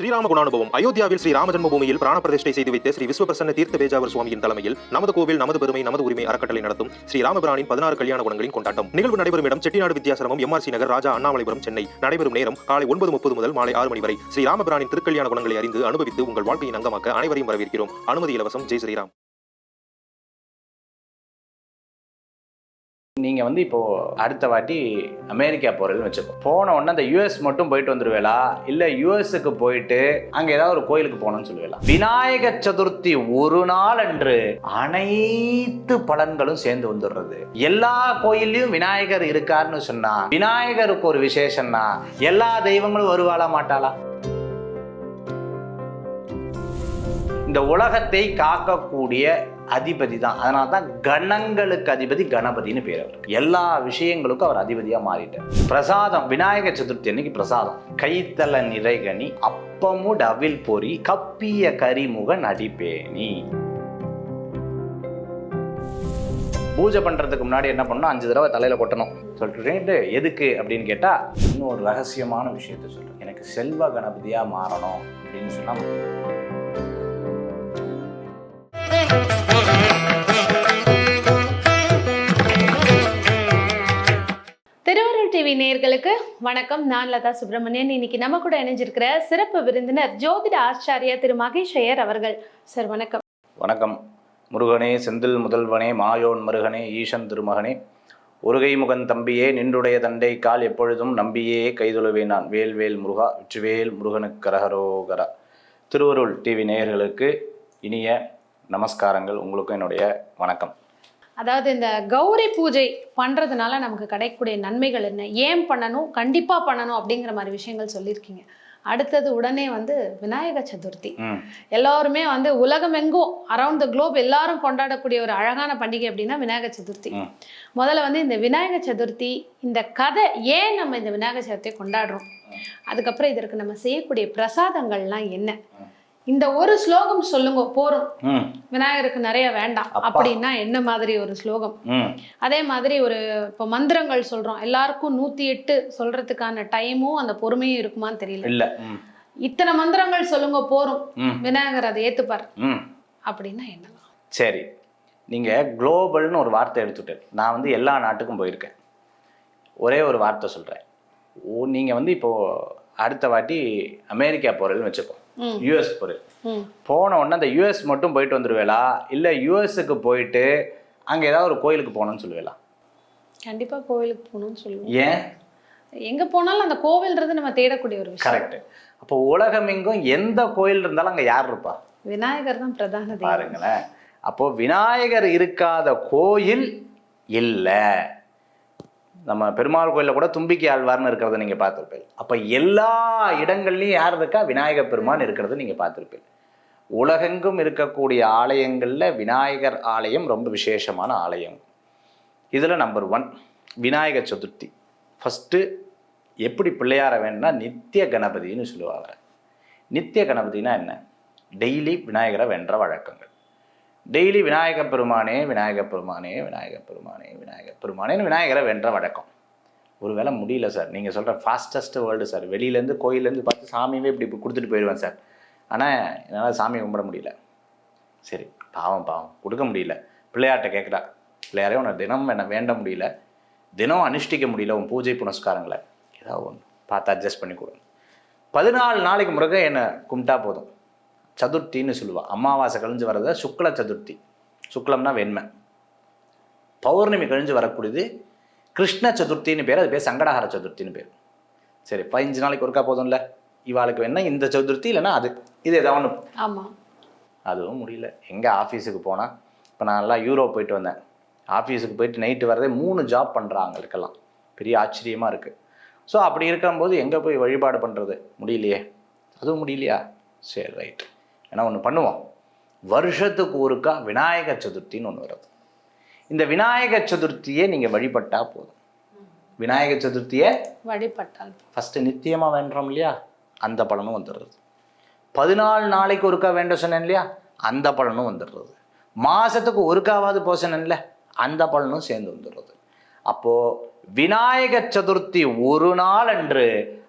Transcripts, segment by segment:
ஸ்ரீராம குணானுபவம். அயோத்தியாவில் ஸ்ரீ ராம ஜன்மபூமியில் பிராண பிரதிஷ்டை செய்து வைத்த ஸ்ரீ விஸ்வபிரசன்ன தீர்த்த பேஜாவர் சுவாமியின் தலைமையில் நமது கோவில் நமது பெருமை நமது உரிமை அறக்கட்டளை நடத்தும் ஸ்ரீ ராமபிரானின் பதினாறு கல்யாண குணங்களின் கொண்டாட்டம். நிகழ்வு நடைபெறும் இடம் செட்டிநாடு வித்தியாசிரமம் எம்ஆர்சி நகர் ராஜா அண்ணாமலைபுரம் சென்னை. நடைபெறும் நேரம் காலை ஒன்பது முப்பது முதல் மாலை ஆறு மணி வரை. ஸ்ரீ ராமபிரானின் திருக்கல்யாண குணங்களை அறிந்து அனுபவித்து உங்கள் வாழ்க்கையின் அங்கமாக்க அனைவரையும் வரவேற்கிறோம். அனுமதி இலவசம். ஜெய் ஸ்ரீராம். நீங்கள் வந்து இப்போது அடுத்த வாட்டி அமெரிக்கா போகிறதுன்னு வச்சுக்கோ. போன உடனே அந்த யூஎஸ் மட்டும் போயிட்டு வந்துடுவேலா இல்லை யூஎஸ்க்கு போயிட்டு அங்கே ஏதாவது ஒரு கோயிலுக்கு போகணும்னு சொல்லுவேலா? விநாயக சதுர்த்தி ஒரு நாள் அன்று அனைத்து பலன்களும் சேர்ந்து வந்துடுறது. எல்லா கோயில்லையும் விநாயகர் இருக்காருன்னு சொன்னா விநாயகருக்கு ஒரு விசேஷம்னா எல்லா தெய்வங்களும் வருவாளா மாட்டாளா? இந்த உலகத்தை காக்கக்கூடிய அதிபதி தான் அதனால தான் கணங்களுக்கு அதிபதி கணபதினு பேர் அவர். எல்லா விஷயங்களுக்கும் அவர் அதிபதியாக மாறிட்டார். பிரசாதம் விநாயகர் சதுர்த்தி அன்னைக்கு பிரசாதம். கைத்தல நிறைகனி அப்பமு டவில் பொறி கப்பிய கரிமுக நடிப்பேணி பூஜை பண்ணுறதுக்கு முன்னாடி என்ன பண்ணணும்? அஞ்சு தடவை தலையில் கொட்டணும். சொல்லிட்டு எதுக்கு அப்படின்னு கேட்டால் இன்னும் ஒரு ரகசியமான விஷயத்த சொல்கிறேன் எனக்கு செல்வ கணபதியாக மாறணும் அப்படின்னு சொன்னால் டிவி நேயர்களுக்கு வணக்கம். நான் லதா சுப்பிரமணியன். இன்னைக்கு நம்ம கூட இணைஞ்சிருக்கிற சிறப்பு விருந்தினர் ஜோதிட ஆச்சாரியா திரு மகேஷ் ஐயர் அவர்கள். சார் வணக்கம். வணக்கம். முருகனே செந்தில் முதல்வனே மாயோன் மருகனே ஈசன் திருமகனே உருகை முகன் தம்பியே நின்றுடைய தண்டை கால் எப்பொழுதும் நம்பியே கைதொழுவேன் நான். வேல்வேல் முருகா வெற்றிவேல் முருகனுக்கு கரகரோகரா. திருவருள் டிவி நேயர்களுக்கு இனிய நமஸ்காரங்கள். உங்களுக்கும் என்னுடைய வணக்கம். அதாவது இந்த கௌரி பூஜை பண்றதுனால நமக்கு கிடைக்கக்கூடிய நன்மைகள் என்ன? ஏன் பண்ணணும்? கண்டிப்பா பண்ணணும் அப்படிங்கிற மாதிரி விஷயங்கள் சொல்லியிருக்கீங்க. அடுத்தது உடனே வந்து விநாயக சதுர்த்தி. எல்லாருமே வந்து உலகமெங்கும் அரவுண்ட் த குளோப் எல்லாரும் கொண்டாடக்கூடிய ஒரு அழகான பண்டிகை அப்படின்னா விநாயகர் சதுர்த்தி. முதல்ல வந்து இந்த விநாயகர் சதுர்த்தி இந்த கதை ஏன் நம்ம இந்த விநாயகர் சதுர்த்தியை கொண்டாடுறோம்? அதுக்கப்புறம் இதற்கு நம்ம செய்யக்கூடிய பிரசாதங்கள்லாம் என்ன? இந்த ஒரு ஸ்லோகம் சொல்லுங்க போறோம். ம். விநாயகருக்கு நிறைய வேண்டாம். அப்பா. அப்படின்னா என்ன மாதிரி ஒரு ஸ்லோகம்? அதே மாதிரி ஒரு இப்போ மந்திரங்கள் சொல்றோம். எல்லாருக்கும் நூத்தி எட்டு சொல்றதுக்கான டைமும் அந்த பொறுமையும் இருக்குமான்னு தெரியல. இத்தனை மந்திரங்கள் சொல்லுங்க போறோம். விநாயகர் அதை ஏத்துப்பார். அப்படின்னா என்னலாம் சரி. நீங்கள் குளோபல்னு ஒரு வார்த்தை எடுத்துட்டேன் நான் வந்து எல்லா நாட்டுக்கும் போயிருக்கேன். ஒரே ஒரு வார்த்தை சொல்கிறேன் ஓ நீங்கள் வந்து இப்போது அடுத்த வாட்டி அமெரிக்கா போகிறதுன்னு வச்சுப்போம் யூஎஸ் போகிறது ம். போன உடனே அந்த யூஎஸ் மட்டும் போயிட்டு வந்துருவேலா? இல்லை யூஎஸ்க்கு போயிட்டு அங்கே ஏதாவது ஒரு கோயிலுக்கு போகணும்னு சொல்லுவேலா? கண்டிப்பா கோவிலுக்கு போகணும்னு சொல்லுவோம் ஏன்? எங்க போனாலும் அந்த கோவில்ன்றது நம்ம தேடக்கூடிய ஒரு விஷயம். கரெக்ட் அப்போ உலகமெங்கும் எந்த கோயில் இருந்தாலும் அங்கே யார் இருப்பா? விநாயகர் தான் பிரதான பாருங்களேன். அப்போ விநாயகர் இருக்காத கோயில் இல்லை. நம்ம பெருமாள் கோயிலில் கூட தும்பிக்கை ஆழ்வார்னு இருக்கிறத நீங்கள் பார்த்துருப்பீங்க. அப்போ எல்லா இடங்கள்லையும் யார் இருக்கா? விநாயகர் பெருமான் இருக்கிறத நீங்கள் பார்த்துருப்பீங்க. உலகெங்கும் இருக்கக்கூடிய ஆலயங்களில் விநாயகர் ஆலயம் ரொம்ப விசேஷமான ஆலயம். இதில் number one Vinayagar Chaturthi. First எப்படி பிள்ளையார வேணும்னா நித்திய கணபதின்னு சொல்லுவாங்க. நித்திய கணபதினா என்ன? டெய்லி விநாயகரை வென்ற வழக்கங்கள். டெய்லி விநாயக பெருமானே விநாயக பெருமானே விநாயக பெருமானே விநாயக பெருமானேன்னு விநாயகரை வென்ற வழக்கம். ஒருவேளை முடியல சார். நீங்கள் சொல்கிற ஃபாஸ்டஸ்ட் வேர்ல்டு சார். வெளியிலேருந்து கோயிலேருந்து பார்த்து சாமியுமே இப்படி கொடுத்துட்டு போயிடுவேன் சார். ஆனால் என்னால் சாமி கும்பிட முடியல. சரி பாவம் பாவம். கொடுக்க முடியல. பிள்ளையார்ட்ட கேட்குறா பிள்ளையாரே உன்னை தினம் என்ன வேண்ட முடியல. தினம் அனுஷ்டிக்க முடியல உன் பூஜை புனஸ்காரங்களை. ஏதாவது ஒன்று பார்த்து அட்ஜஸ்ட் பண்ணி கொடுங்க பதினாலு நாளைக்கு முருக என்னை கும்பிட்டா போதும். சதுர்த்தின்னு சொல்லுவா. அமாவாசை கழிஞ்சு வர்றத சுக்ல சதுர்த்தி. சுக்லம்னா வெண்மை. பௌர்ணமி கழிஞ்சு வரக்கூடியது கிருஷ்ண சதுர்த்தின்னு பேர். அது பேர் சங்கடஹர சதுர்த்தின்னு பேர். சரி பதினஞ்சு நாளைக்கு ஒருக்கா போதும்ல? இவாளுக்கு வேணா இந்த சதுர்த்தி இல்லைன்னா அது. இது ஏதாவது ஒன்று ஆமா. அதுவும் முடியல. எங்கே ஆஃபீஸுக்கு போனால் இப்போ நான் எல்லாம் யூரோப் போயிட்டு வந்தேன். ஆஃபீஸுக்கு போயிட்டு நைட்டு வரதே மூணு ஜாப் பண்ணுறாங்களுக்கெல்லாம் பெரிய ஆச்சரியமாக இருக்குது ஸோ அப்படி இருக்கும்போது எங்கே போய் வழிபாடு பண்ணுறது முடியலையே. அதுவும் முடியலையா? சரி ரைட் ஏன்னா ஒன்று பண்ணுவோம்? வருஷத்துக்கு ஒருக்கா விநாயகர் சதுர்த்தின்னு ஒன்று வருது. இந்த விநாயகர் சதுர்த்தியை நீங்கள் வழிபட்டால் போதும். விநாயகர் சதுர்த்தியை வழிபட்டால் ஃபஸ்ட்டு நித்தியமாக வேண்டுறோம் இல்லையா? அந்த பலனும் வந்துடுறது. பதினாலு நாளைக்கு ஒருக்கா வேண்ட சொன்னேன் இல்லையா? அந்த பலனும் வந்துடுறது. மாதத்துக்கு ஒருக்காவது போக சொன்னேன்ல அந்த பலனும் சேர்ந்து வந்துடுறது. அப்போது விநாயகர் சதுர்த்தி ஒரு நாள் அன்று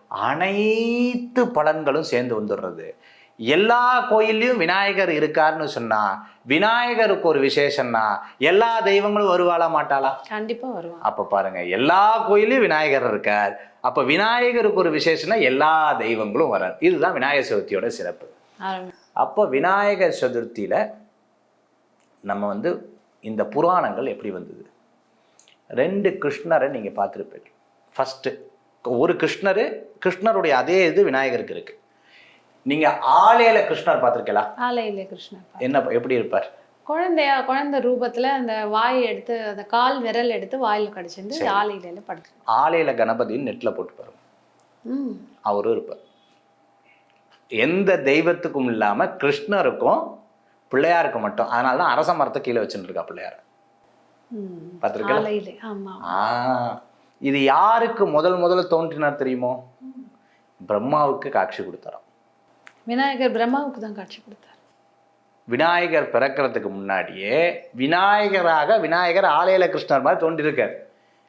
அனைத்து பலன்களும் சேர்ந்து வந்துடுறது. எல்லா கோயில்லையும் விநாயகர் இருக்காருன்னு சொன்னா விநாயகருக்கு ஒரு விசேஷம்னா எல்லா தெய்வங்களும் வருவாளா மாட்டாளா? கண்டிப்பா வருவாங்க. அப்ப பாருங்க எல்லா கோயிலையும் விநாயகர் இருக்கார். அப்ப விநாயகருக்கு ஒரு விசேஷம்னா எல்லா தெய்வங்களும் வரார். இதுதான் விநாயகர் சதுர்த்தியோட சிறப்பு. அப்போ விநாயகர் சதுர்த்தியில நம்ம வந்து இந்த புராணங்கள் எப்படி வந்தது? ரெண்டு கிருஷ்ணரை நீங்க பார்த்துருப்பீங்க ஃபர்ஸ்ட் ஒரு கிருஷ்ணர் கிருஷ்ணருடைய அதே இது விநாயகருக்கு இருக்கு. நீங்க ஆலயில கிருஷ்ணர் பார்த்துருக்கீங்களா? ஆலையிலே கிருஷ்ணர். என்ன எப்படி இருப்பார்? குழந்தையா குழந்தை ரூபத்துல அந்த வாயை எடுத்து அந்த கால் விரல் எடுத்து வாயில கடிச்சிருந்து ஆலையில படுத்து. ஆலயில கணபதின்னு நெட்ல போட்டு பாருங்க. அவரும் இருப்பார். எந்த தெய்வத்துக்கும் இல்லாம கிருஷ்ணருக்கும் பிள்ளையாருக்கு மட்டும். அதனால தான் அரச மரத்தை கீழே வச்சுட்டு இருக்கா பிள்ளையார். ஆ. இது யாருக்கு முதல் முதல்ல தோன்றினார் தெரியுமோ? பிரம்மாவுக்கு காட்சி கொடுத்தாராம். விநாயகர் பிரம்மாவுக்கு தான் காட்சி கொடுத்தார். விநாயகர் பிறக்கிறதுக்கு முன்னாடியே விநாயகராக விநாயகர் ஆலயில கிருஷ்ணர் மாதிரி தோன்றியிருக்கார்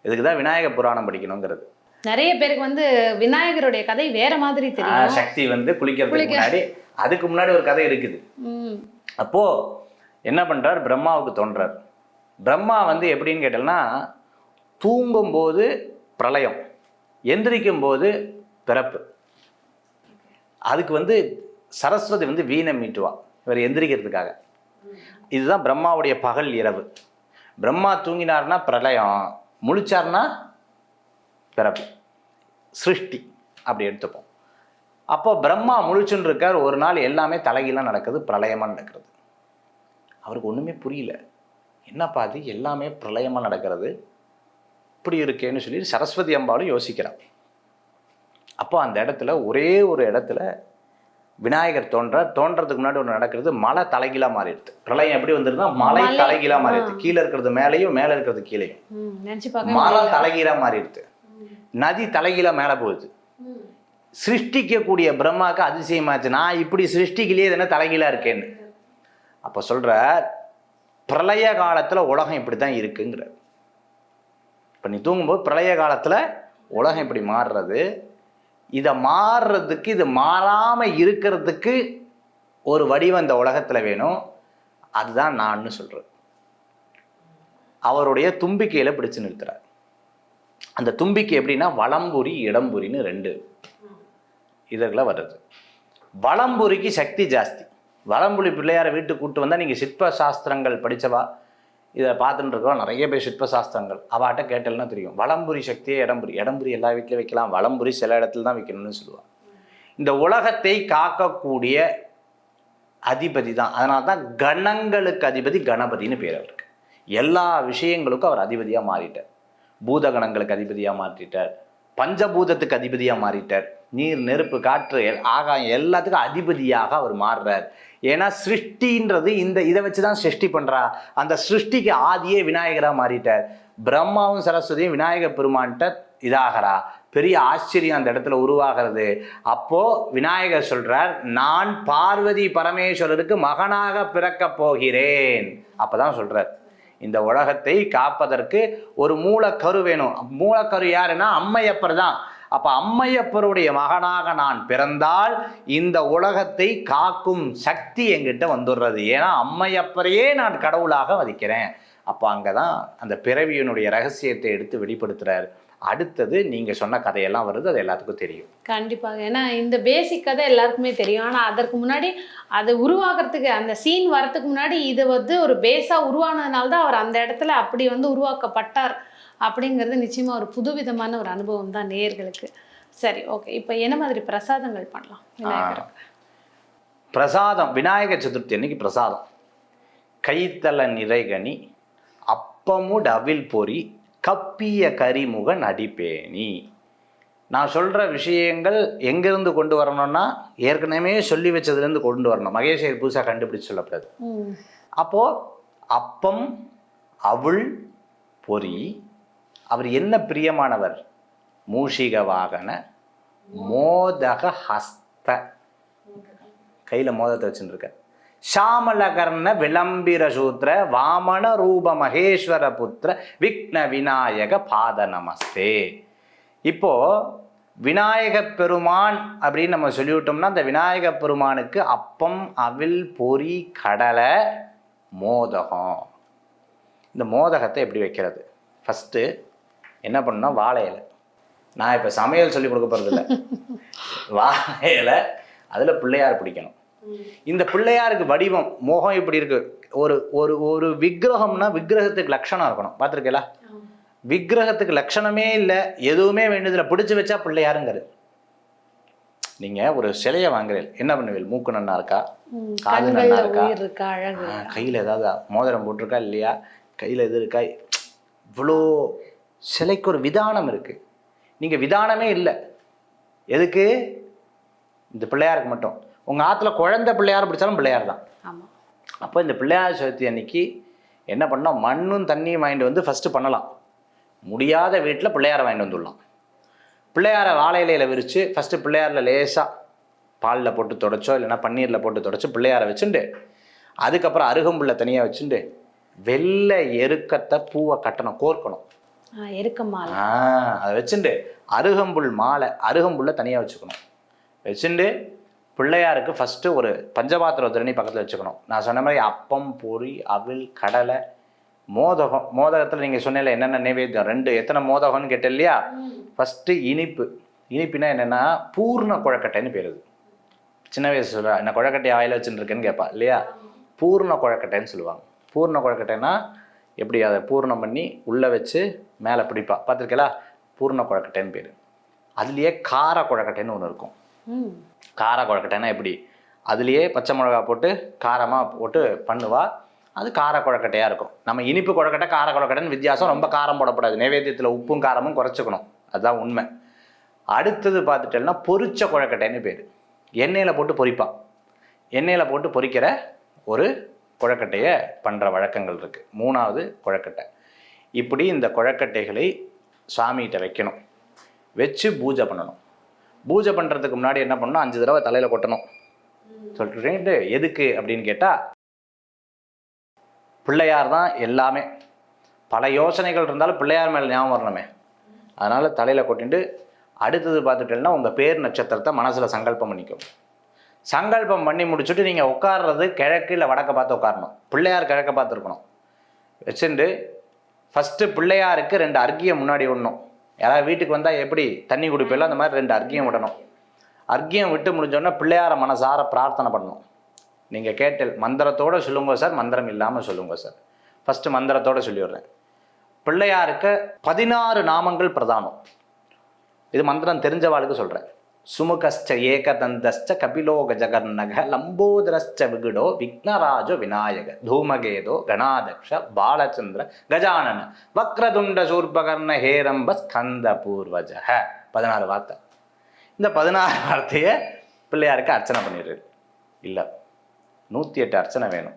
இதுக்கு தான் விநாயகர் புராணம் படிக்கணுங்கிறது. நிறைய பேருக்கு வந்து விநாயகருடைய கதை வேற மாதிரி தெரியும். சக்தி வந்து குளிக்கிறதுக்கு குளிக்க- முன்னாடி அதுக்கு முன்னாடி ஒரு கதை இருக்குது. அப்போ என்ன பண்றார்? பிரம்மாவுக்கு தோன்றார். பிரம்மா வந்து எப்படின்னு கேட்டோம்னா தூங்கும்போது பிரளயம் எந்திரிக்கும் போது பிறப்பு. அதுக்கு வந்து சரஸ்வதி வந்து வீணை மீட்டுவா. இவர் எந்திரிக்கிறதுக்காக. இதுதான் பிரம்மாவுடைய பகல் இரவு. பிரம்மா தூங்கினார்னா பிரளயம். முழிச்சார்னா பிறப்பு. சிருஷ்டி. அப்படி எடுத்துப்போம். அப்போ பிரம்மா முழிச்சுன்னு இருக்கார் ஒரு நாள் எல்லாமே தலைகீழாக நடக்குது. பிரளயமாக நடக்கிறது. அவருக்கு ஒன்றுமே புரியல. என்னப்பா அது? எல்லாமே பிரளயமாக நடக்கிறது. இப்படி இருக்கேன்னு சொல்லி சரஸ்வதி அம்பாலும் யோசிக்கிறான். அப்போ அந்த இடத்துல ஒரே ஒரு இடத்துல விநாயகர் தோன்ற தோன்றதுக்கு முன்னாடி ஒன்று நடக்கிறது மலை தலைகீழாக மாறிடுது. பிரளயம் எப்படி வந்துருதுன்னா மலை மலை, தலைகீழாக மாறிடுது. கீழே இருக்கிறது மேலேயும் மேலே இருக்கிறது கீழேயும். ம் நினைச்சு பார்க்க மரம் முடியல. தலைகீழாக மாறிடுது. நதி தலைகீழாக மேலே போகுது. சிருஷ்டிக்கக்கூடிய பிரம்மாவுக்கு அதிசயமாச்சு. நான் இப்படி சிருஷ்டிக்கலையே என்ன தலைகீழா இருக்கேன்னு. அப்போ சொல்ற பிரளய காலத்துல உலகம் இப்படி தான் இருக்குங்கிற இப்போ நீ தூங்கும்போது பிரளய காலத்துல உலகம் இப்படி மாறுறது. இதை மாறுறதுக்கு இது மாறாமல் இருக்கிறதுக்கு ஒரு வடிவம் இந்த உலகத்தில் வேணும். அதுதான் நான்னு சொல்கிறேன் அவருடைய தும்பிக்கையில் பிடிச்சு நிறுத்துறார். அந்த தும்பிக்கை எப்படின்னா வளம்புரி இடம்புரின்னு ரெண்டு இதெல்லாம் வர்றது. வளம்புரிக்கு சக்தி ஜாஸ்தி. வளம்புலி பிள்ளையாரை வீட்டுக்கு கூட்டு வந்தால் நீங்கள் சிற்ப சாஸ்திரங்கள் படித்தவா இதை பார்த்துட்டு இருக்கோம். நிறைய பேர் சிற்ப சாஸ்திரங்கள் அவாட்ட கேட்டல்னா தெரியும். வளம்புரி சக்தியே இடம்புரி இடம்புரி எல்லா வீட்லையும் வைக்கலாம். வளம்புரி சில இடத்துல தான் வைக்கணும்னு சொல்லுவாள் இந்த உலகத்தை காக்கக்கூடிய அதிபதி தான். அதனால தான் கணங்களுக்கு அதிபதி கணபதின்னு பேர் அவருக்கு. எல்லா விஷயங்களுக்கும் அவர் அதிபதியாக மாறிட்டார். பூத கணங்களுக்கு அதிபதியாக மாற்றிட்டார். பஞ்சபூதத்துக்கு அதிபதியாக மாறிட்டார். நீர் நெருப்பு காற்று ஆகாயம் எல்லாத்துக்கும் அதிபதியாக அவர் மாறுறார். ஏன்னா சிருஷ்டின்றது இந்த இதை வச்சு தான் சிருஷ்டி பண்ணுறா அந்த சிருஷ்டிக்கு ஆதியே விநாயகராக மாறிட்டார். பிரம்மாவும் சரஸ்வதியும் விநாயகர் பெருமான்கிட்ட இதாகிறா. பெரிய ஆச்சரியம் அந்த இடத்துல உருவாகிறது. அப்போ விநாயகர் சொல்றார் நான் பார்வதி பரமேஸ்வரருக்கு மகனாக பிறக்கப் போகிறேன். அப்பதான் சொல்றார். இந்த உலகத்தை காப்பதற்கு ஒரு மூலக்கரு வேணும். மூலக்கரு யாருன்னா அம்மையப்பர் தான். அப்போ அம்மையப்பருடைய மகனாக நான் பிறந்தால் இந்த உலகத்தை காக்கும் சக்தி என்கிட்ட வந்துடுறது. ஏன்னா அம்மையப்பரையே நான் கடவுளாக வதிக்கிறேன் அப்போ அங்கே தான் அந்த பிறவியினுடைய ரகசியத்தை எடுத்து வெளிப்படுத்துகிறார் அடுத்தது நீங்க சொன்ன கதையெல்லாம் வருது அது எல்லாத்துக்கும் தெரியும். கண்டிப்பாக. ஏன்னா இந்த பேசிக் கதை எல்லாருக்குமே தெரியும். ஆனால் அதற்கு முன்னாடி அது உருவாக்குறதுக்கு அந்த சீன் வரத்துக்கு முன்னாடி இது வந்து ஒரு பேஸாக உருவானதுனால தான் அவர் அந்த இடத்துல அப்படி வந்து உருவாக்கப்பட்டார். அப்படிங்கிறது நிச்சயமா ஒரு புதுவிதமான ஒரு அனுபவம் தான் நேயர்களுக்கு. சரி ஓகே இப்போ என்ன மாதிரி பிரசாதங்கள் பண்ணலாம்? விநாயகருக்கு? பிரசாதம் விநாயகர் சதுர்த்தி அன்னைக்கு பிரசாதம். கைத்தல நிறைகனி அப்பமுடு அவில் பொறி கப்பிய கரிமுகன் அடிப்பேணி நான் சொல்கிற விஷயங்கள் எங்கேருந்து கொண்டு வரணும்னா ஏற்கனவே சொல்லி வச்சதுலேருந்து கொண்டு வரணும். மகேஷ் புதுசாக கண்டுபிடிச்சு சொல்லக்கூடாது ம். அப்போது அப்பம் அவுள் பொறி அவர் என்ன பிரியமானவர்? மூஷிக வாகன மோதக ஹஸ்த. கையில் மோதத்தை வச்சுருக்க. ஷாமலகர்ண விளம்பிர சூத்திர வாமன ரூப மகேஸ்வர புத்திர விக்ன விநாயக பாத நமஸ்தே. இப்போ விநாயக பெருமான் அப்படின்னு நம்ம சொல்லிவிட்டோம்னா அந்த விநாயகப் பெருமானுக்கு அப்பம் அவில் பொரி கடலை மோதகம். இந்த மோதகத்தை எப்படி வைக்கிறது? ஃபஸ்ட்டு என்ன பண்ணணும் வாழை இலை. நான் இப்போ சமையல் சொல்லி கொடுக்க போகிறதில்ல வாழை இலை அதில் பிள்ளையார் பிடிக்கணும். இந்த பிள்ளையாருக்கு வடிவம் முகம் இப்படி இருக்கு. ஒரு ஒரு ஒரு விக்கிரகம்னா விக்கிரகத்துக்கு லட்சணம் இருக்கணும். பார்த்துருக்கீங்களா? விக்கிரகத்துக்கு லட்சணமே இல்லை. எதுவுமே வேண்டியதில்லை பிடிச்சு வச்சா பிள்ளையாருங்கிறது. நீங்கள் ஒரு சிலையை வாங்குறீங்க என்ன பண்ணுவீங்க மூக்கு நன்னா இருக்கா? காது நல்லா இருக்கா? கையில் ஏதாவது மோதிரம் போட்டிருக்கா இல்லையா? கையில் எது இருக்கா? இவ்வளோ சிலைக்கு ஒரு விதானம் இருக்கு. நீங்க விதானமே இல்லை. எதுக்கு? இந்த பிள்ளையாருக்கு மட்டும். உங்க ஆத்துல குழந்தை பிள்ளையார் பிடிச்சாலும் பிள்ளையார் தான் அப்போ இந்த பிள்ளையார் சதுர்த்தி அன்னைக்கு என்ன பண்ணோம் மண்ணும் தண்ணியும் வாங்கிட்டு வந்து ஃபஸ்ட்டு பண்ணலாம். முடியாத வீட்டில் பிள்ளையாரை வாங்கிட்டு வந்துடலாம். பிள்ளையாரை வாழை இலையில விரித்து ஃபஸ்ட்டு பிள்ளையாரில் லேசாக பாலில் போட்டு தொடச்சோ இல்லைன்னா பன்னீரில் போட்டு தொடச்சி பிள்ளையாரை வச்சுண்டு அதுக்கப்புறம் அருகம்புல்லை தனியாக வச்சுண்டு வெள்ளை எருக்கத்தை பூவை கட்டணும் கோர்க்கணும். அதை வச்சுண்டு. அருகம்புல் மாலை அருகம்புல்லை தனியாக வச்சுக்கணும். வச்சுண்டு பிள்ளையாருக்கு ஃபஸ்ட்டு ஒரு பஞ்சபாத்திர திரணி பக்கத்தில் வச்சுக்கணும். நான் சொன்ன மாதிரி அப்பம் பொரி அவிழ் கடலை மோதகம். மோதகத்தில் நீங்கள் சொன்னீங்கல்ல என்னென்ன நைவேத்தியம்? ரெண்டு. எத்தனை மோதகம்னு கேட்டேன் இல்லையா ஃபஸ்ட்டு இனிப்பு. இனிப்புனா என்னென்னா பூர்ண குழக்கட்டைன்னு பேர் இது சின்ன வயசு சொல்ல என்ன குழக்கட்டை வாயில வச்சுருக்கேன்னு கேட்பா இல்லையா? பூர்ண குழக்கட்டைன்னு சொல்லுவாங்க. பூர்ண குழக்கட்டைன்னா எப்படி அதை பூர்ணம் பண்ணி உள்ளே வச்சு மேலே பிடிப்பா. பார்த்துருக்கலா பூர்ண குழக்கட்டைன்னு பேர். அதுலேயே கார குழக்கட்டைன்னு ஒன்று இருக்கும். கார குழக்கட்டைன்னா எப்படி? அதுலேயே பச்சை மிளகா போட்டு காரமாக போட்டு பண்ணுவா. அது கார குழக்கட்டையாக இருக்கும். நம்ம இனிப்பு குழக்கட்டை கார குழக்கட்டைன்னு வித்தியாசம். ரொம்ப காரம் போடக்கூடாது நைவேத்தியத்தில் உப்பும் காரமும் குறைச்சிக்கணும். அதுதான் உண்மை. அடுத்தது பார்த்துட்டேன்னா பொரிச்ச குழக்கட்டைன்னு பேர். எண்ணெயில் போட்டு பொரிப்பா. எண்ணெயில் போட்டு பொரிக்கிற ஒரு குழக்கட்டையை பண்ணுற வழக்கங்கள் இருக்குது மூணாவது குழக்கட்டை. இப்படி இந்த குழக்கட்டைகளை சாமிகிட்ட வைக்கணும். வச்சு பூஜை பண்ணணும். பூஜை பண்ணுறதுக்கு முன்னாடி என்ன பண்ணணும்? அஞ்சு தடவை தலையில் கொட்டணும். சொல்லிட்டு எதுக்கு அப்படின்னு கேட்டால் பிள்ளையார் தான் எல்லாமே. பல யோசனைகள் இருந்தாலும் பிள்ளையார் மேலே ஞாபகம் வரணுமே. அதனால் தலையில் கொட்டிட்டு அடுத்தது பார்த்துட்டேன்னா உங்கள் பேர் நட்சத்திரத்தை மனசில் சங்கல்பம் பண்ணிக்கும் சங்கல்பம் பண்ணி முடிச்சுட்டு நீங்கள் உட்கார்றது கிழக்கு இல்லை வடக்க பார்த்து உட்காரணும். பிள்ளையார் கிழக்க பார்த்துருக்கணும். வச்சுட்டு ஃபஸ்ட்டு பிள்ளையாருக்கு ரெண்டு அர்க்கியம் முன்னாடி விடணும் யாராவது வீட்டுக்கு வந்தால் எப்படி தண்ணி குடிப்பீங்களோ அந்த மாதிரி ரெண்டு அர்க்கியம் விடணும். அர்க்கியம் விட்டு முடிஞ்சோடனே பிள்ளையார மனசார பிரார்த்தனை பண்ணணும். நீங்கள் கேட்டல் மந்திரத்தோட சொல்லுங்க சார் மந்திரம் இல்லாமல் சொல்லுங்க சார். ஃபஸ்ட்டு மந்திரத்தோட சொல்லிடுறேன். பிள்ளையாருக்கு பதினாறு நாமங்கள் பிரதானம். இது மந்திரம் தெரிஞ்சவாளுக்கு சொல்கிறேன் சுமுகஸ்ச ஏகதந்தஸ்ச கபிலோக ஜகர்நக லம்போதரஸ்ச விகுடோ விக்னராஜோ விநாயக தூமகேதோ கணாதக்ஷ பாலச்சந்திர கஜானன வக்ரதுண்ட சூர்பகர்ண ஹேரம்ப ஸ்கந்த பூர்வஜக. பதினாறு வார்த்தை. இந்த பதினாறு வார்த்தையை பிள்ளையாருக்கு அர்ச்சனை பண்ணிடுறது இல்லை நூற்றி எட்டு அர்ச்சனை வேணும்.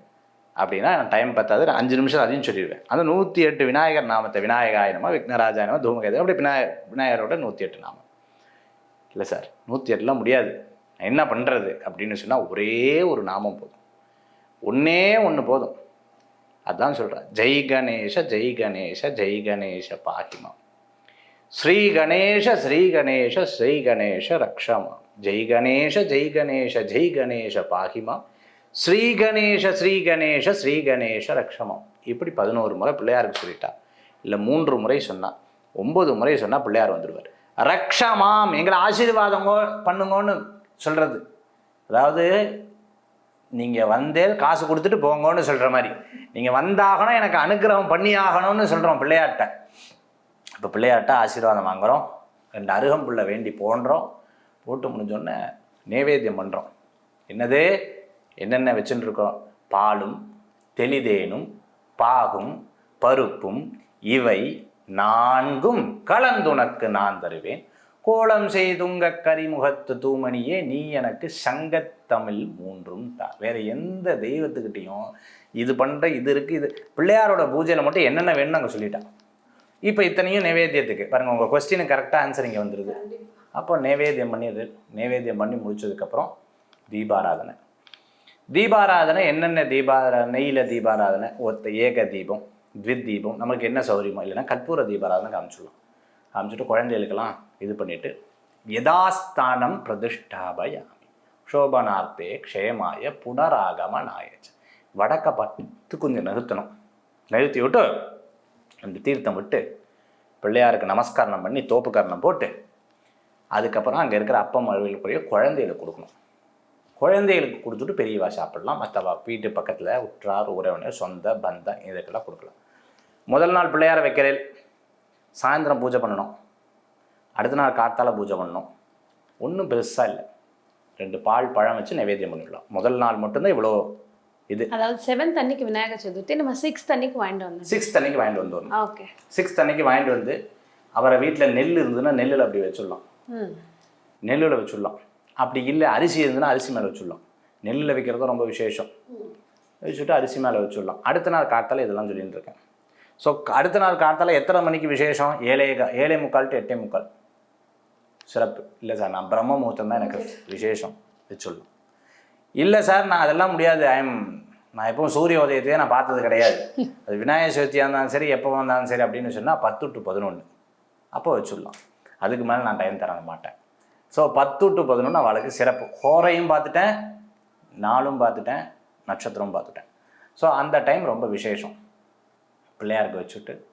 அப்படின்னா டைம் பத்தாது நான் அஞ்சு நிமிஷம் அதையும் சொல்லிடுவேன் அந்த நூற்றி எட்டு விநாயகர் நாமத்தை விநாயகாயனமா விக்னராஜாயனமா தூமகேதோ அப்படி விநாயகர் விநாயகரோட நூற்றி எட்டு நாமம். இல்லை சார் நூற்றி எட்டுலாம் முடியாது. நான் என்ன பண்ணுறது அப்படின்னு சொன்னால் ஒரே ஒரு நாமம் போதும். ஒன்றே ஒன்று போதும். அதான் சொல்கிறேன் ஜெய் கணேஷ ஜெய் கணேஷ ஜெய் கணேஷ பாகிமா ஸ்ரீ கணேஷ ஸ்ரீ கணேஷ ஸ்ரீ கணேஷ ரக்ஷமா. ஜெய் கணேஷ ஜெய் கணேஷ ஜெய் கணேஷ பாகிமா. ஸ்ரீ கணேஷ ஸ்ரீ கணேஷ ஸ்ரீ கணேஷ ரக்ஷமா. இப்படி பதினோரு முறை பிள்ளையாருக்கு சொல்லிட்டா. இல்லை மூன்று முறை சொன்னால் ஒம்பது முறை சொன்னால் பிள்ளையார் வந்துடுவார். ரக்ஷமாம் எங்களை ஆசீர்வாதங்கோ பண்ணுங்கன்னு சொல்கிறது அதாவது நீங்கள் வந்தே காசு கொடுத்துட்டு போங்கன்னு சொல்கிற மாதிரி. நீங்கள் வந்தாகணும் எனக்கு அனுக்கிரகம் பண்ணி ஆகணும்னு சொல்கிறோம் பிள்ளையாட்ட இப்போ பிள்ளையாட்ட ஆசீர்வாதம் வாங்குகிறோம் ரெண்டு அருகம்புல்லை வேண்டி போன்றோம். போட்டு முடிஞ்சோடனே நைவேத்தியம் பண்ணுறோம் என்னது? என்னென்ன வச்சுட்டு இருக்கோம் பாலும் தெளிதேனும் பாகும் பருப்பும் இவை நான்கும் கலந்துனக்கு நான் தருவேன். கோலம் செய்துங்க கரிமுகத்து தூமணியே நீ எனக்கு சங்கத்தமிழ் மூன்றும் தா. வேற எந்த தெய்வத்துக்கிட்டையும் இது பண்ற இது இருக்கு இது. பிள்ளையாரோட பூஜையில மட்டும் என்னென்ன வேணும்னு அங்கே சொல்லிட்டான் இப்போ இத்தனையும் நைவேத்தியத்துக்கு. பாருங்க உங்க கொஸ்டினுக்கு கரெக்டாக ஆன்சர் இங்கே வந்துடுது அப்போ நைவேத்தியம் பண்ணிடுது நைவேத்தியம் பண்ணி முடிச்சதுக்கப்புறம் தீபாராதனை. தீபாராதனை என்னென்ன தீபாரா நெய்யில் தீபாராதனை ஒருத்த ஏக தீபம். த்வித் தீபம் நமக்கு என்ன சௌகரியமோ இல்லைன்னா கற்பூர தீபாராதனை காமிச்சிடலாம் காமிச்சிட்டு குழந்தைகளுக்கெல்லாம் இது பண்ணிவிட்டு யதாஸ்தானம் பிரதிஷ்டாபயாமி சோபனார்த்தே க்ஷேமாய புனராகமனாயச்ச. வடக்க பார்த்து கொஞ்சம் நிறுத்தணும். நிறுத்தி விட்டு அந்த தீர்த்தம் விட்டு பிள்ளையாருக்கு நமஸ்காரணம் பண்ணி தோப்புக்கரணம் போட்டு அதுக்கப்புறம் அங்கே இருக்கிற அப்பம் அலுவலுக்குரிய குழந்தைகளுக்கு கொடுக்கணும். குழந்தைகளுக்கு கொடுத்துட்டு பெரியவா சாப்பிடலாம். மற்றவா வீட்டு பக்கத்தில் உற்றார் உறவினர் சொந்த பந்தம் இதுக்கெல்லாம் கொடுக்கலாம். முதல் நாள் பிள்ளையாரை வைக்கிறேன் சாயந்தரம் பூஜை பண்ணணும். அடுத்த நாள் காத்தால பூஜை பண்ணணும். ஒன்றும் பெருசாக இல்லை. ரெண்டு பால் பழம் வச்சு நைவேத்தியம் பண்ணிடலாம். முதல் நாள் மட்டும்தான் இவ்வளோ இது. அதாவது செவன்த் அன்னைக்கு விநாயகர் சதுர்த்தி நம்ம சிக்ஸ்த் அன்னைக்கு வாங்கிட்டு வந்தோம் சிக்ஸ்த் அன்னைக்கு வாங்கிட்டு வந்து வரணும் ஓகே சிக்ஸ்த் அன்னைக்கு வாங்கிட்டு வந்து அவரை வீட்டில் நெல் இருந்ததுன்னா நெல்லில் அப்படி வச்சிடலாம். நெல்லில் வச்சுடலாம். அப்படி இல்லை அரிசி இருந்ததுன்னா அரிசி மேலே வச்சுடலாம். நெல்லில் வைக்கிறது ரொம்ப விசேஷம். வச்சுட்டு அரிசி மேலே வச்சுடலாம். அடுத்த நாள் காத்தால இதெல்லாம் சொல்லிட்டு இருக்கேன். ஸோ அடுத்த நாள் காத்தால எத்தனை மணிக்கு விசேஷம்? ஏழே ஏழே முக்கால் டு எட்டே முக்கால். சிறப்பு. இல்லை சார் நான் பிரம்ம முகூர்த்தம் தான் எனக்கு விசேஷம். வச்சுடலாம் இல்லை சார் நான் அதெல்லாம் முடியாது. ஐம் நான் எப்பவும் சூரிய உதயத்தையே நான் பார்த்தது கிடையாது. அது விநாயகர் சதுர்த்தியாக இருந்தாலும் சரி எப்போ வந்தாலும் சரி அப்படின்னு சொன்னால் பத்து டு பதினொன்று அப்போ வச்சுடலாம். அதுக்கு மேலே நான் டைம் தர மாட்டேன். ஸோ பத்து டு பதினொன்று அவளுக்கு சிறப்பு. ஹோரையும் பார்த்துட்டேன் நாளும் பார்த்துட்டேன் நட்சத்திரம் பார்த்துட்டேன். ஸோ அந்த டைம் ரொம்ப விசேஷம். பிள்ளையாருக்கு வச்சுட்டு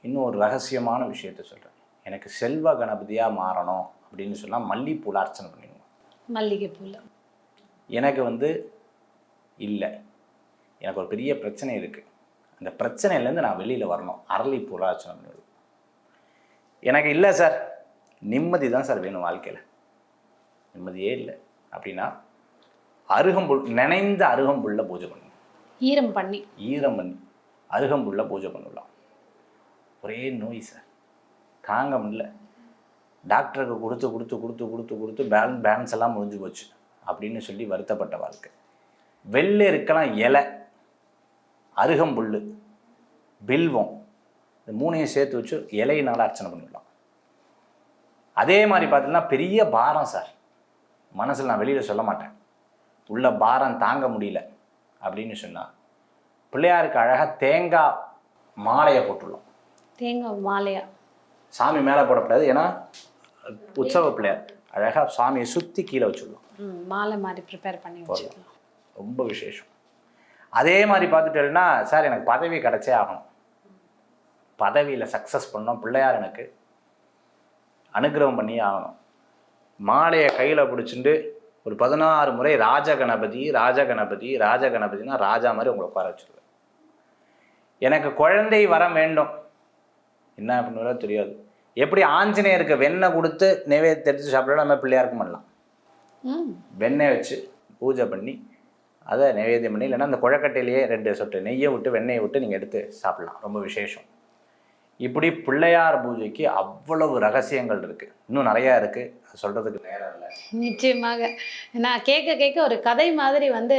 இன்னும் ஒரு ரகசியமான விஷயத்த சொல்கிறேன் எனக்கு செல்வ கணபதியாக மாறணும் அப்படின்னு சொன்னால் மல்லிப்பூல அர்ச்சனை பண்ணிடுவோம் மல்லிகைப்பூல. எனக்கு வந்து இல்லை. எனக்கு ஒரு பெரிய பிரச்சனை இருக்குது அந்த பிரச்சனையிலேருந்து நான் வெளியில் வரணும். அரளிப்பூல அர்ச்சனை பண்ணிடுவோம் எனக்கு இல்லை சார். நிம்மதி தான் சார் வேணும் வாழ்க்கையில். நிம்மதியே இல்லை. அப்படின்னா அருகம்புல் நினைந்த அருகம்புல்ல பூஜை பண்ணணும் ஈரம் பண்ணி. ஈரம் பண்ணி. அருகம்புள்ள பூஜை பண்ணலாம். ஒரே நோய் சார். தாங்க முடியல. டாக்டருக்கு கொடுத்து கொடுத்து கொடுத்து கொடுத்து கொடுத்து பேலன் பேலன்ஸ் எல்லாம் முடிஞ்சு போச்சு. அப்படின்னு சொல்லி வருத்தப்பட்ட வாழ்க்கை. வெள்ளை இருக்கலாம் இலை அருகம்புல் பில்வம் இந்த மூணையும் சேர்த்து வச்சு இலையினால் அர்ச்சனை பண்ணிடலாம் அதே மாதிரி பார்த்தீங்கன்னா பெரிய பாரம் சார். மனசில் நான் வெளியில் சொல்ல மாட்டேன். உள்ள பாரம் தாங்க முடியல அப்படின்னு சொன்னால் பிள்ளையாருக்கு அழகாக தேங்காய் மாலையை போட்டுடலாம். தேங்காய் மாலையா? சாமி மேலே போடக்கூடாது ஏன்னா உற்சவ பிள்ளையார். அழகாக சாமியை சுற்றி கீழே வச்சுடலாம். ம் மாலை மாதிரி ப்ரிப்பேர் பண்ணி வச்சுக்கலாம். ரொம்ப விசேஷம். அதே மாதிரி பார்த்துட்டேன்னா சார் எனக்கு பதவி கிடைச்சே ஆகணும். பதவியில் சக்ஸஸ் பண்ணணும் பிள்ளையார் எனக்கு அனுகிரகம் பண்ணி ஆகணும். மாலையை கையில் பிடிச்சிட்டு ஒரு பதினாறு முறை ராஜகணபதி ராஜகணபதி ராஜகணபதினா ராஜா மாதிரி உங்களை உட்கார வச்சிருவேன். எனக்கு குழந்தை வரம் வேண்டும். என்ன பண்ணுறதோ தெரியாது. எப்படி ஆஞ்சநேயருக்கு வெண்ணெய் கொடுத்து நைவேத்தியம் எடுத்து சாப்பிடலாம் நம்ம பிள்ளையாருக்கும் பண்ணலாம். வெண்ணெய் வச்சு பூஜை பண்ணி அதை நைவேத்தியம் பண்ணி இல்லைன்னா அந்த குழக்கட்டையிலேயே ரெண்டு சொட்டு நெய்யை விட்டு வெண்ணெயை விட்டு நீங்கள் எடுத்து சாப்பிடலாம். ரொம்ப விசேஷம். இப்படி பிள்ளையார் பூஜைக்கு அவ்வளவு ரகசியங்கள் இருக்குது இன்னும் நிறையா இருக்குது அது சொல்கிறதுக்கு நேரம் இல்லை. நிச்சயமாக. நான் கேட்க கேட்க ஒரு கதை மாதிரி வந்து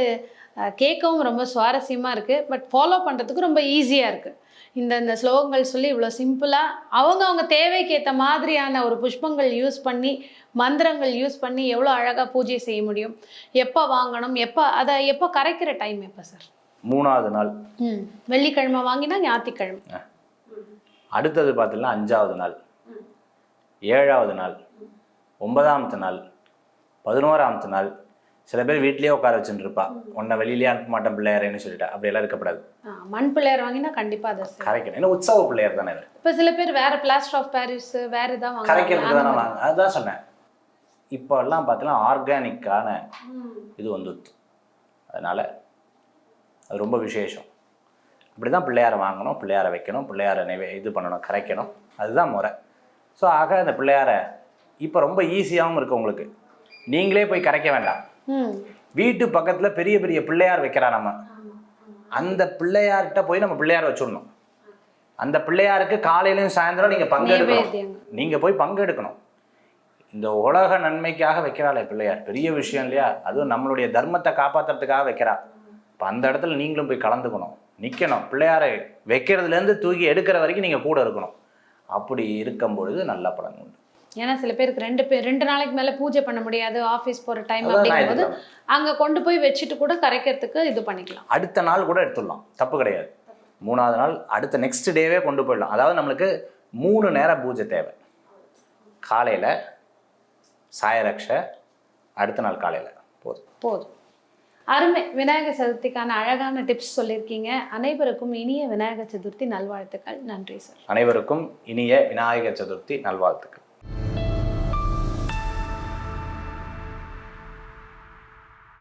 கேட்கவும் ரொம்ப சுவாரஸ்யமாக இருக்குது பட் ஃபாலோ பண்ணுறதுக்கு ரொம்ப ஈஸியாக இருக்குது இந்த இந்த ஸ்லோகங்கள் சொல்லி இவ்வளோ சிம்பிளாக அவங்க அவங்க தேவைக்கு ஏற்ற மாதிரியான ஒரு புஷ்பங்கள் யூஸ் பண்ணி மந்திரங்கள் யூஸ் பண்ணி எவ்வளோ அழகாக பூஜை செய்ய முடியும்? எப்போ வாங்கணும்? எப்போ அதை எப்போ கரைக்கிற டைம் எப்போ சார் மூணாவது நாள். ம். வெள்ளிக்கிழமை வாங்கினா ஞாயிற்றுக்கிழமை. அடுத்தது பார்த்தீங்கன்னா அஞ்சாவது நாள். ஏழாவது நாள். ஒன்பதாமத்து நாள். பதினோராமத்து நாள். சில பேர் வீட்லயே உட்கார வச்சுட்டு இருப்பா உன்னை வெளியிலேயே அனுப்ப மாட்டேன் பிள்ளையாரேன்னு சொல்லிட்டா. அப்படியெல்லாம் இருக்கப்படாது ஆ, மண் பிள்ளையார் வாங்கினா கண்டிப்பாக அதை. கரைக்கணும் ஏன்னா உற்சவ பிள்ளையார் தானே இப்போ சில பேர் வேற பிளாஸ்டர் ஆஃப் பாரிஸ் வேற ஏதாவது கரைக்கிறதுக்கு தானே வாங்க. அதுதான் சொன்னேன். இப்போ எல்லாம் பார்த்தீங்கன்னா ஆர்கானிக்கான இது வந்துடுது அதனால் அது ரொம்ப விசேஷம். இப்படி தான் பிள்ளையாரை வாங்கணும் பிள்ளையாரை வைக்கணும் பிள்ளையாரை நெவே இது பண்ணணும் கரைக்கணும். அதுதான் முறை. ஸோ ஆக அந்த பிள்ளையாரை இப்போ ரொம்ப ஈஸியாகவும் இருக்குது உங்களுக்கு. நீங்களே போய் கரைக்க வேண்டாம். வீட்டு பக்கத்தில் பெரிய பெரிய பிள்ளையார் வைக்கிறா நம்ம. அந்த பிள்ளையார்கிட்ட போய் நம்ம பிள்ளையார் வச்சுடணும். அந்த பிள்ளையாருக்கு காலையிலையும் சாயந்தரம் நீங்கள் பங்கெடுக்கணும். நீங்கள் போய் பங்கெடுக்கணும் இந்த உலக நன்மைக்காக வைக்கிறாளே பிள்ளையார். பெரிய விஷயம் இல்லையா? அதுவும் நம்மளுடைய தர்மத்தை காப்பாற்றுறதுக்காக வைக்கிறா. இப்போ அந்த இடத்துல நீங்களும் போய் கலந்துக்கணும். நிற்கணும் பிள்ளையாரை வைக்கிறதுலேருந்து தூக்கி எடுக்கிற வரைக்கும் நீங்கள் கூட இருக்கணும். அப்படி இருக்கும் பொழுது நல்ல பலன் உண்டு. ஏன்னா சில பேருக்கு ரெண்டு பேர் ரெண்டு நாளைக்கு மேல பூஜை பண்ண முடியாது ஆஃபீஸ் போற டைம் அப்படிங்கும்போது. அங்க கொண்டு போய் வச்சுட்டு கூட கரைக்கிறதுக்கு இது பண்ணிக்கலாம். அடுத்த நாள் கூட எடுத்துடலாம். தப்பு கிடையாது. மூணாவது நாள் அடுத்த நெக்ஸ்ட் டேவே கொண்டு போயிடலாம். அதாவது நம்மளுக்கு மூணு நேரம் பூஜை தேவை. காலையில் சாயரக்ஷ அடுத்த நாள் காலையில். போதும். போதும். அருமை. விநாயகர் சதுர்த்திக்கான அழகான டிப்ஸ் சொல்லியிருக்கீங்க. அனைவருக்கும் இனிய விநாயகர் சதுர்த்தி நல்வாழ்த்துக்கள். நன்றி சார். அனைவருக்கும் இனிய விநாயகர் சதுர்த்தி நல்வாழ்த்துக்கள்.